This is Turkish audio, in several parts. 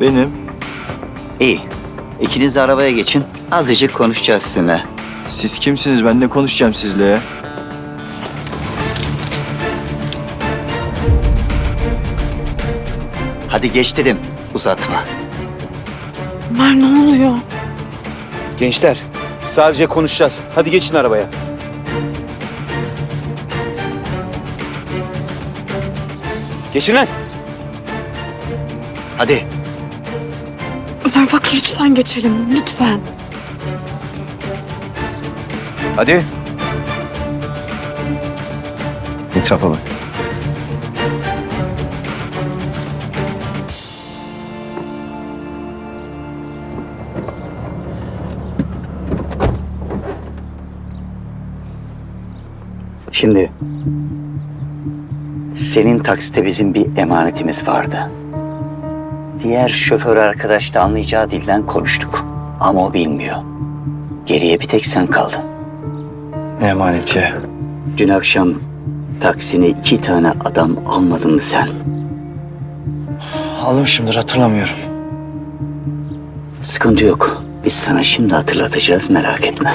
Benim. İyi. İkiniz de arabaya geçin. Azıcık konuşacağız sizinle. Siz kimsiniz? Ben ne konuşacağım sizle ya? Hadi geç dedim. Uzatma. Ömer ne oluyor? Gençler sadece konuşacağız. Hadi geçin arabaya. Geçin lan. Hadi. Ömer bak lütfen geçelim lütfen. Hadi. Etrafa bak. Şimdi senin taksite bizim bir emanetimiz vardı. Diğer şoför arkadaş da anlayacağı dilden konuştuk. Ama o bilmiyor. Geriye bir tek sen kaldın. Ne emaneti ya? Dün akşam taksine iki tane adam almadın mı sen? Almışımdır hatırlamıyorum. Sıkıntı yok. Biz sana şimdi hatırlatacağız merak etme.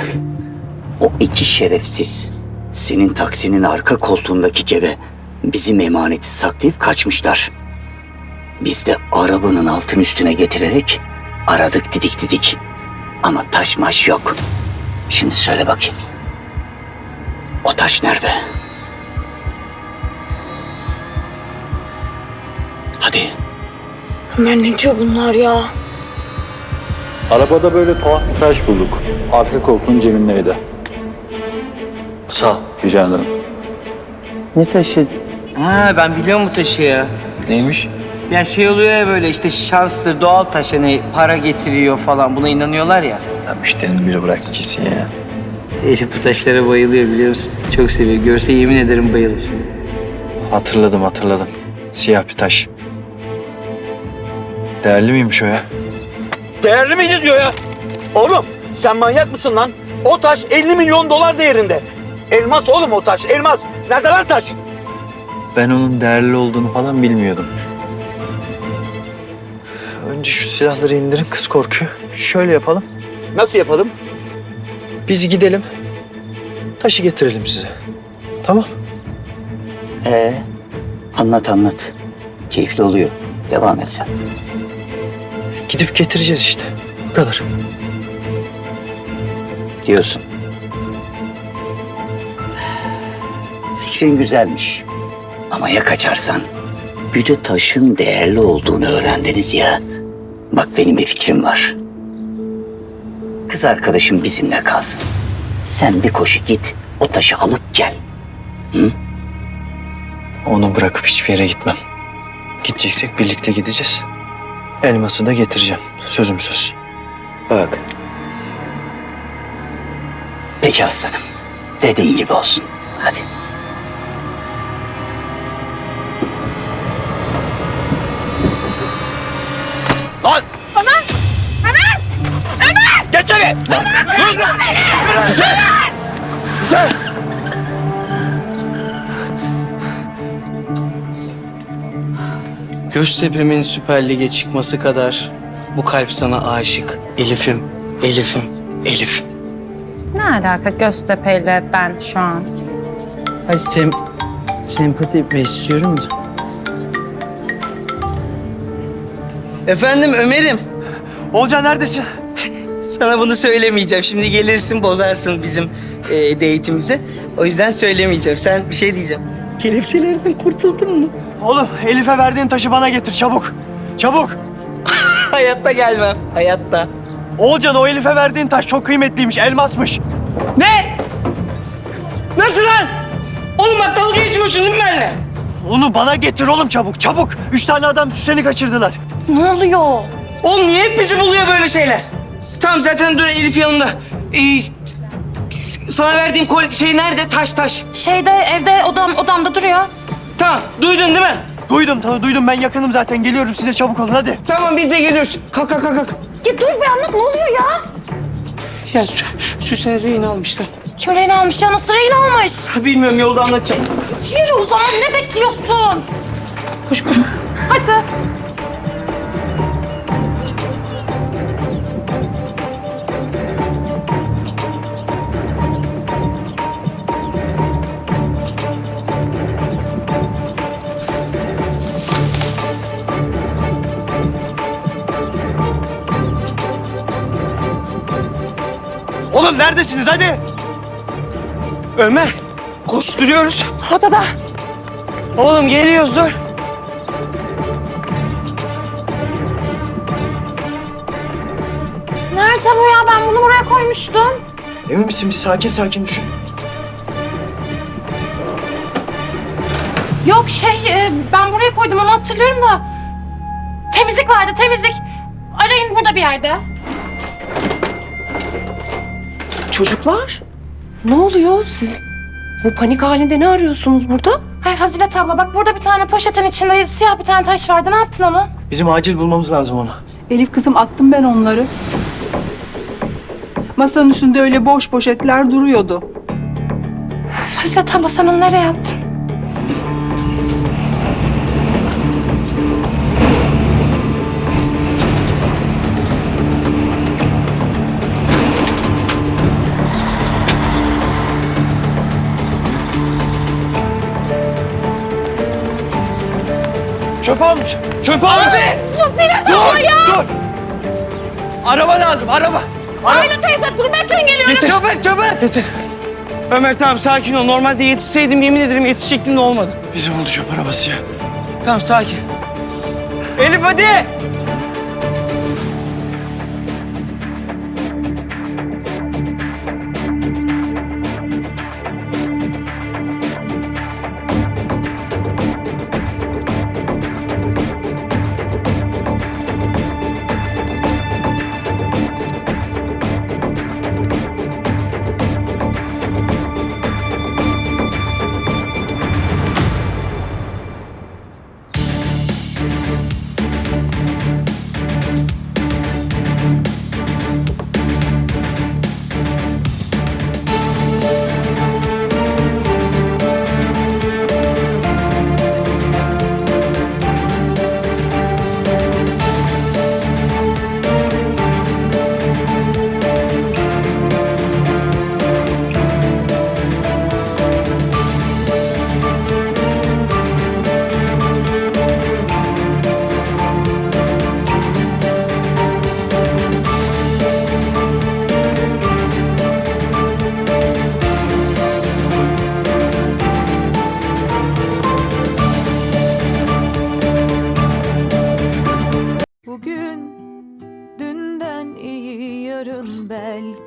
O iki şerefsiz senin taksinin arka koltuğundaki cebe bizim emaneti saklayıp kaçmışlar. Biz de arabanın altın üstüne getirerek aradık didik didik. Ama taş maş yok. Şimdi söyle bakayım. O taş nerede? Hadi. Ömer ne diyor bunlar ya? Arabada böyle tuhaf bir taş bulduk. Arka koltuğun cebindeydi. Sağ ol. Rica ederim. Ne taşı? Ha ben biliyorum bu taşı ya. Neymiş? Ya şey oluyor ya böyle işte şanstır, doğal taş hani para getiriyor falan buna inanıyorlar ya. Ya müşterinin biri bıraktı kesin ya. Elif bu taşlara bayılıyor biliyor musun? Çok seviyor. Görse yemin ederim bayılır. Hatırladım hatırladım. Siyah bir taş. Değerli miymiş o ya? Değerli miydi diyor ya. Oğlum sen manyak mısın lan? O taş 50 milyon dolar değerinde. Elmas oğlum o taş elmas. Nerede lan taş? Ben onun değerli olduğunu falan bilmiyordum. Önce şu silahları indirin kız korkuyor. Şöyle yapalım. Nasıl yapalım? Biz gidelim. Taşı getirelim size. Tamam. Ee, anlat anlat. Keyifli oluyor. Devam et sen. Gidip getireceğiz işte. Bu kadar. diyorsun. Fikrin güzelmiş. Ama ya kaçarsan? Bir de taşın değerli olduğunu öğrendiniz ya. Bak benim bir fikrim var. Kız arkadaşım bizimle kalsın. Sen bir koşu git, o taşı alıp gel. Onu bırakıp hiçbir yere gitmem. Gideceksek birlikte gideceğiz. Elması da getireceğim. Sözüm söz. Bak. Peki aslanım. Dediğin gibi olsun. Hadi. Sus lan! Sen! Sen! Göztepe'min Süper Lig'e çıkması kadar bu kalp sana aşık. Elif'im, Elif'im, Elif. Ne alaka Göztepe'yle ben şu an? Hadi sem sempati besliyorum da. Efendim Ömer'im. Olcan neredesin? Sana bunu söylemeyeceğim. Şimdi gelirsin bozarsın bizim e, date'imizi. O yüzden söylemeyeceğim. Sen bir şey diyeceğim. Kelepçelerden kurtuldun mu? Oğlum Elif'e verdiğin taşı bana getir çabuk. Çabuk. Hayatta gelmem. Hayatta. Olcan o Elif'e verdiğin taş çok kıymetliymiş. Elmasmış. Ne? Nasıl lan? Oğlum bak dalga geçmiyorsun değil mi benimle? Onu bana getir oğlum çabuk çabuk. Üç tane adam Süsen'i kaçırdılar. Ne oluyor? Oğlum niye hep bizi buluyor böyle şeyler? Tamam zaten dur Elif yanımda. Ee, sana verdiğim kol şey nerede? Taş taş. Şeyde evde odam odamda duruyor. Tamam duydun değil mi? Duydum tamam duydum ben yakınım zaten geliyorum size çabuk olun hadi. Tamam biz de geliyoruz. Kalk kalk kalk. kalk. Ya dur bir anlat ne oluyor ya? Ya Sü Süsen'i rehin almışlar. Kim rehin almış ya nasıl rehin almış? Bilmiyorum yolda anlatacağım. Yürü o zaman ne bekliyorsun? Oğlum neredesiniz hadi? Ömer koşturuyoruz. Odada. Oğlum geliyoruz dur. Nerede bu ya? Ben bunu buraya koymuştum. Emin misin bir sakin sakin düşün. Yok şey e, ben buraya koydum onu hatırlıyorum da. Temizlik vardı temizlik. Arayın burada bir yerde. Çocuklar, ne oluyor? Siz bu panik halinde ne arıyorsunuz burada? Ay Fazilet abla bak burada bir tane poşetin içinde siyah bir tane taş vardı. Ne yaptın onu? Bizim acil bulmamız lazım onu. Elif kızım attım ben onları. Masanın üstünde öyle boş poşetler duruyordu. Fazilet abla sen onu nereye attın? Çöp almış. Çöp almış. Fazilet abla ya! Dur. Araba lazım araba. Ayla teyze dur bekleyin geliyorum. Getir. Çabuk çabuk. Getir. Ömer tamam sakin ol. Normalde yetişseydim yemin ederim yetişecektim de olmadı. Bizi buldu çöp arabası ya. Tamam sakin. Elif hadi.